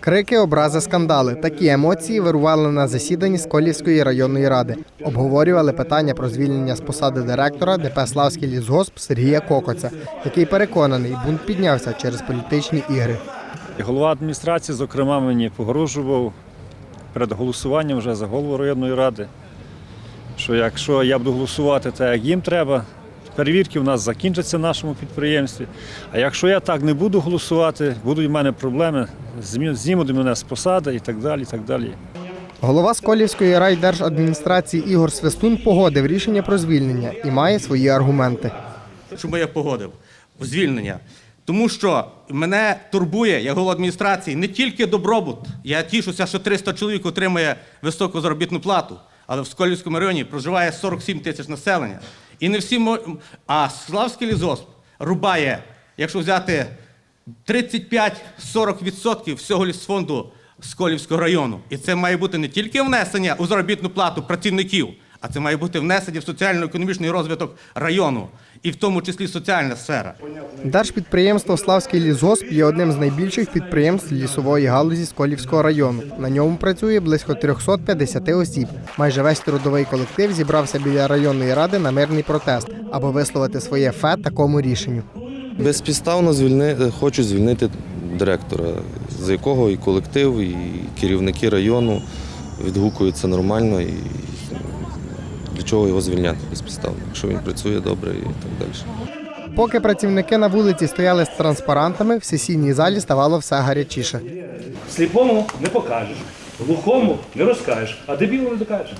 Крики, образи, скандали. Такі емоції вирували на засіданні Сколівської районної ради. Обговорювали питання про звільнення з посади директора ДП Славський лісгосп Сергія Кокоця, який переконаний, бунт піднявся через політичні ігри. Голова адміністрації, зокрема, мені погрожував перед голосуванням вже за голову районної ради, що якщо я буду голосувати так, як їм треба, перевірки в нас закінчаться в нашому підприємстві. А якщо я так не буду голосувати, будуть в мене проблеми, знімуть мене з посади і так далі. І так далі. Голова Сколівської райдержадміністрації Ігор Свистун погодив рішення про звільнення і має свої аргументи. Чому я погодив звільнення? Тому що мене турбує, як голова адміністрації, не тільки добробут. Я тішуся, що 300 чоловік отримує високу заробітну плату, але в Сколівському районі проживає 47 тисяч населення. І не всі мо- а Славський лізосп рубає, якщо взяти 35-40% всього лісфонду Сколівського району. І це має бути не тільки внесення у заробітну плату працівників, а це має бути внесення в соціально-економічний розвиток району, і в тому числі соціальна сфера. Держпідприємство Славський лісгосп є одним з найбільших підприємств лісової галузі Сколівського району. На ньому працює близько 350 осіб. Майже весь трудовий колектив зібрався біля районної ради на мирний протест, аби висловити своє фе такому рішенню. Безпідставно звільни... хочу звільнити директора, з якого і колектив, і керівники району відгукуються нормально. І для чого його звільняти безпідставно, якщо він працює добре і так далі. Поки працівники на вулиці стояли з транспарантами, в сесійній залі ставало все гарячіше. Сліпому не покажеш, глухому не розкажеш, а дебілу не докажеш.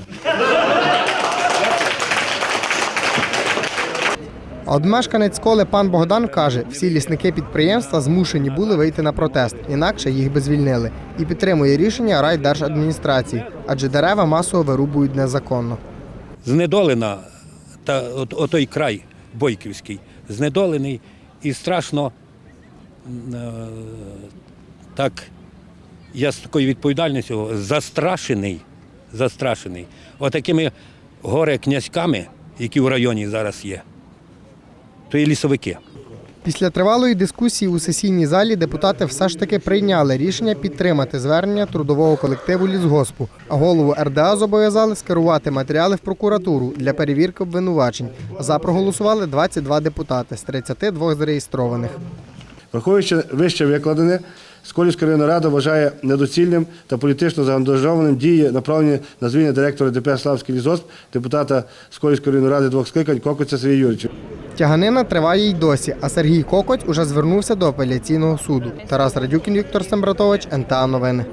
От мешканець коли пан Богдан каже, всі лісники підприємства змушені були вийти на протест, інакше їх би звільнили. І підтримує рішення райдержадміністрації, адже дерева масово вирубують незаконно. Знедолена та отой край Бойківський, знедолений і страшно е, так, я з такою відповідальністю застрашений, застрашений отакими горе-князьками, які в районі зараз є, то є лісовики. Після тривалої дискусії у сесійній залі депутати все ж таки прийняли рішення підтримати звернення трудового колективу лісгоспу, а голову РДА зобов'язали скерувати матеріали в прокуратуру для перевірки обвинувачень. За проголосували 22 депутати з 32 зареєстрованих. Враховуючи вище викладене, Сколівська районна рада вважає недоцільним та політично заангажованим дії, направлені на звільнення директора ДП Славський лісосп, депутата Сколівської районної ради двох скликань Кокоця Сергія Юрійовича. Тяганина триває й досі, а Сергій Кокоть уже звернувся до апеляційного суду. Тарас Радюкін, Віктор Сембратович, НТА Новини.